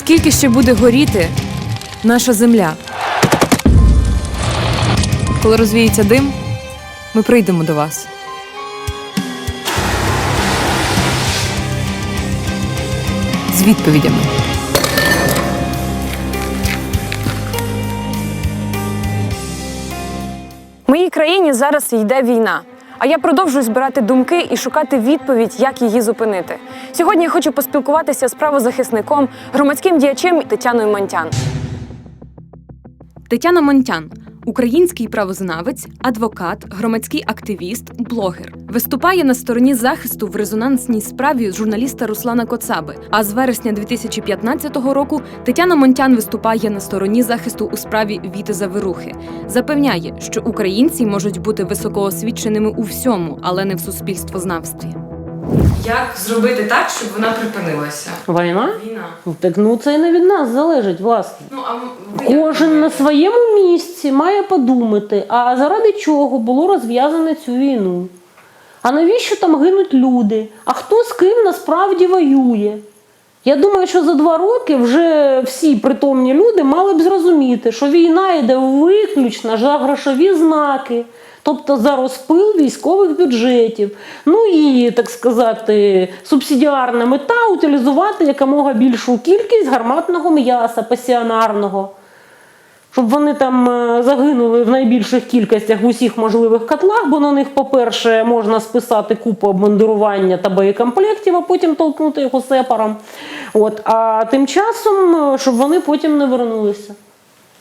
Скільки ще буде горіти наша земля? Коли розвіється дим, ми прийдемо до вас. З відповідями. Моїй країні зараз йде війна. А я продовжую збирати думки і шукати відповідь, як її зупинити. Сьогодні я хочу поспілкуватися з правозахисником, громадським діячем Тетяною Монтян. Тетяна Монтян український правознавець, адвокат, громадський активіст, блогер. Виступає на стороні захисту в резонансній справі журналіста Руслана Коцаби. А з вересня 2015 року Тетяна Монтян виступає на стороні захисту у справі Віти Завирухи. Запевняє, що українці можуть бути високоосвіченими у всьому, але не в суспільствознавстві. Як зробити так, щоб вона припинилася? Війна? Війна. Так ну це і не від нас залежить, власне. Ну а Кожен на своєму місці має подумати, а заради чого було розв'язано цю війну? А навіщо там гинуть люди? А хто з ким насправді воює? Я думаю, що за два роки вже всі притомні люди мали б зрозуміти, що війна йде виключно за грошові знаки, тобто за розпил військових бюджетів. Ну і, так сказати, субсидіарна мета утилізувати якомога більшу кількість гарматного м'яса пасіонарного щоб вони там е, загинули в найбільших кількостях в усіх можливих котлах, бо на них, по-перше, можна списати купу обмундирування та боєкомплектів, а потім толкнути його сепаром. От. А тим часом, е, щоб вони потім не вернулися.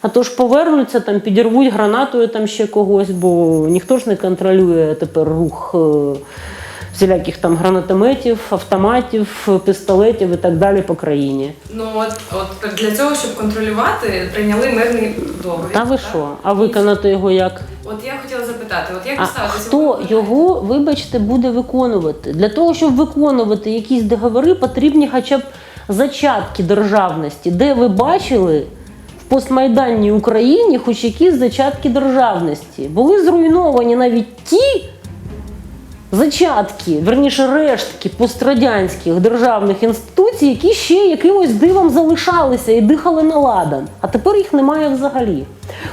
А то ж повернуться, там, підірвуть гранатою там ще когось, бо ніхто ж не контролює тепер рух е, всіляких там гранатометів, автоматів, пістолетів і так далі по країні. Ну от, от для цього, щоб контролювати, прийняли мирний договір. Та ви що? А виконати його як? От я хотіла запитати, от як А хто його, вибачте, буде виконувати? Для того, щоб виконувати якісь договори, потрібні хоча б зачатки державності. Де ви бачили постмайданній Україні хоч якісь зачатки державності? Були зруйновані навіть ті зачатки, верніше рештки пострадянських державних інституцій, які ще якимось дивом залишалися і дихали на ладан. А тепер їх немає взагалі.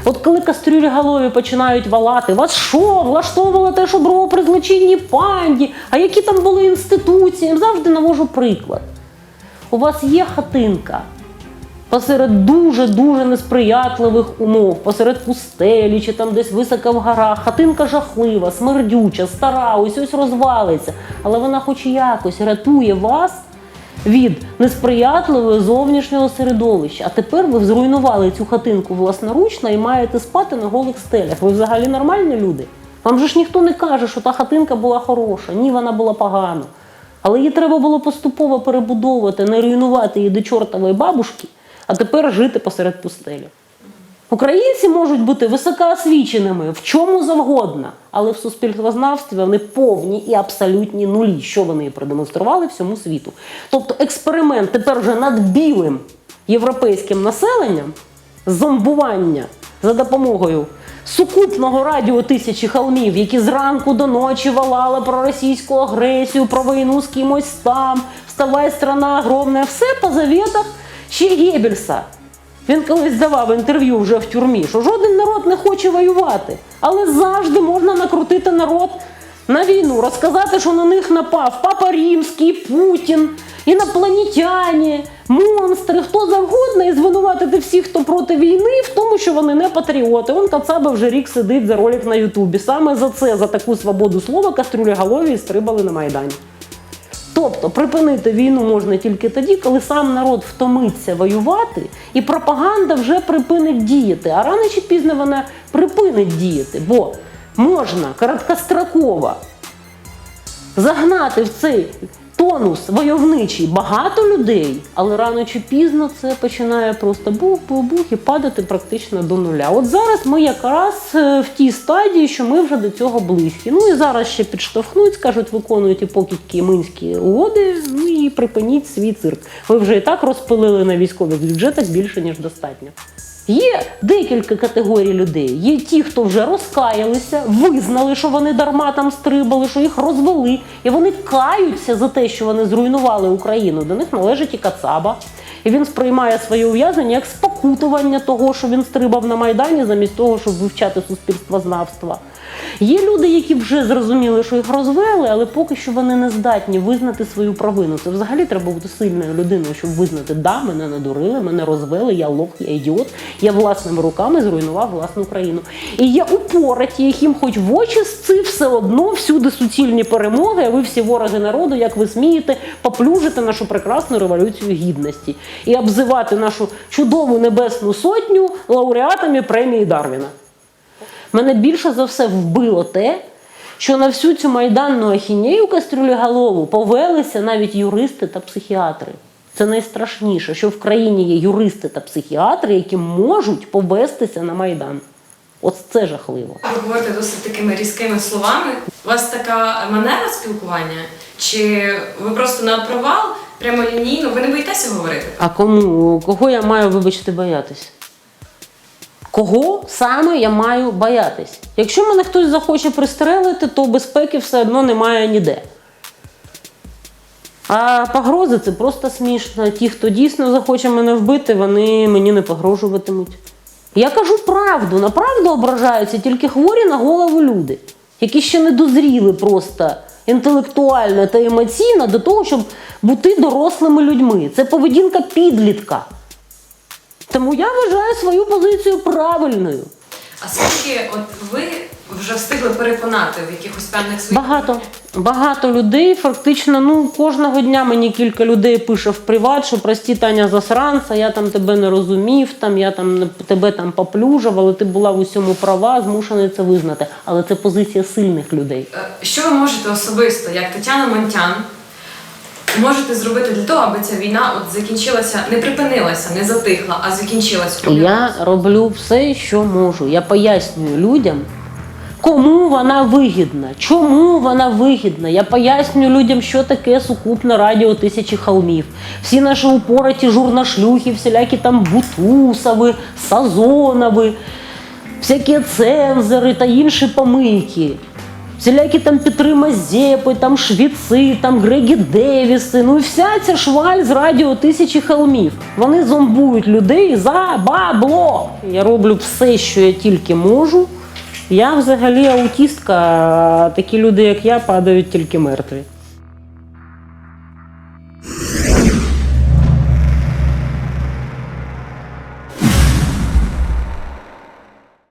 От коли кастрюлі голові починають валати, вас що, влаштовувало те, що брало при злочинній панді, а які там були інституції, завжди навожу приклад. У вас є хатинка посеред дуже-дуже несприятливих умов, посеред пустелі чи там десь високо в горах. Хатинка жахлива, смердюча, стара, ось ось розвалиться. Але вона хоч якось рятує вас від несприятливого зовнішнього середовища. А тепер ви зруйнували цю хатинку власноручно і маєте спати на голих стелях. Ви взагалі нормальні люди? Вам же ж ніхто не каже, що та хатинка була хороша, ні, вона була погана. Але її треба було поступово перебудовувати, не руйнувати її до чортової бабушки, а тепер жити посеред пустелі. Українці можуть бути високоосвіченими в чому завгодно, але в суспільствознавстві вони повні і абсолютні нулі, що вони продемонстрували всьому світу. Тобто експеримент тепер вже над білим європейським населенням зомбування за допомогою сукупного радіо тисячі холмів, які зранку до ночі валали про російську агресію, про війну з кимось там, вставай, страна огромна, все по завітах ще Геббельса. Він колись давав інтерв'ю вже в тюрмі, що жоден народ не хоче воювати, але завжди можна накрутити народ на війну, розказати, що на них напав Папа Римський, Путін, інопланетяни, монстри, хто завгодно, і звинуватити всіх, хто проти війни, в тому, що вони не патріоти. Он Кацаба вже рік сидить за ролик на Ютубі. Саме за це, за таку свободу слова, кастрюлі голові стрибали на Майдані. Тобто припинити війну можна тільки тоді, коли сам народ втомиться воювати, і пропаганда вже припинить діяти. А рано чи пізно вона припинить діяти, бо можна короткостроково загнати в цей тонус войовничий багато людей, але рано чи пізно це починає просто бух-бух-бух і падати практично до нуля. От зараз ми якраз е, в тій стадії, що ми вже до цього близькі. Ну і зараз ще підштовхнуть, скажуть, виконуйте покидьки мінські угоди, ну і припиніть свій цирк. Ви вже і так розпилили на військових бюджетах більше ніж достатньо. Є декілька категорій людей. Є ті, хто вже розкаялися, визнали, що вони дарма там стрибали, що їх розвели, і вони каються за те, що вони зруйнували Україну. До них належить і Кацаба, І він сприймає своє ув'язнення як спокутування того, що він стрибав на Майдані, замість того, щоб вивчати суспільствознавства. Є люди, які вже зрозуміли, що їх розвели, але поки що вони не здатні визнати свою провину. Це взагалі треба бути сильною людиною, щоб визнати, да, мене надурили, мене розвели, я лох, я ідіот, я власними руками зруйнував власну країну. І є упораті, яким хоч в очі сци все одно всюди суцільні перемоги, а ви всі вороги народу, як ви смієте поплюжити нашу прекрасну революцію гідності і обзивати нашу чудову небесну сотню лауреатами премії Дарвіна. Мене більше за все вбило те, що на всю цю майданну ахінею кастрюлеголову повелися навіть юристи та психіатри. Це найстрашніше, що в країні є юристи та психіатри, які можуть повестися на майдан. От це жахливо. Ви говорите досить такими різкими словами. У вас така манера спілкування? Чи ви просто на провал прямолінійно? Ви не боїтеся говорити? А кому кого я маю, вибачте, боятись? Кого саме я маю боятись? Якщо мене хтось захоче пристрелити, то безпеки все одно немає ніде. А погрози це просто смішно. Ті, хто дійсно захоче мене вбити, вони мені не погрожуватимуть. Я кажу правду, на правду ображаються тільки хворі на голову люди, які ще не дозріли просто інтелектуально та емоційно до того, щоб бути дорослими людьми. Це поведінка підлітка. Тому я вважаю свою позицію правильною. А скільки от ви вже встигли переконати в якихось певних своїх Багато. Багато людей, фактично, ну кожного дня мені кілька людей пише в приват, що прості Таня засранця, я там тебе не розумів, там я там тебе там поплюжав, але ти була в усьому права, змушений це визнати. Але це позиція сильних людей. Е, Що ви можете особисто, як Тетяна Монтян, можете зробити для того, аби ця війна от закінчилася, не припинилася, не затихла, а закінчилася? Я роблю все, що можу. Я пояснюю людям, кому вона вигідна, чому вона вигідна. Я пояснюю людям, що таке сукупне радіо тисячі холмів. Всі наші упораті журнашлюхи, всілякі там бутусови, сазонови, всякі цензори та інші помийки. Всілякі там Петри Мазепи, там Швіци, там Грегі Девіси, ну і вся ця шваль з радіо тисячі холмів. Вони зомбують людей за бабло. Я роблю все, що я тільки можу. Я взагалі аутістка, а такі люди, як я, падають тільки мертві.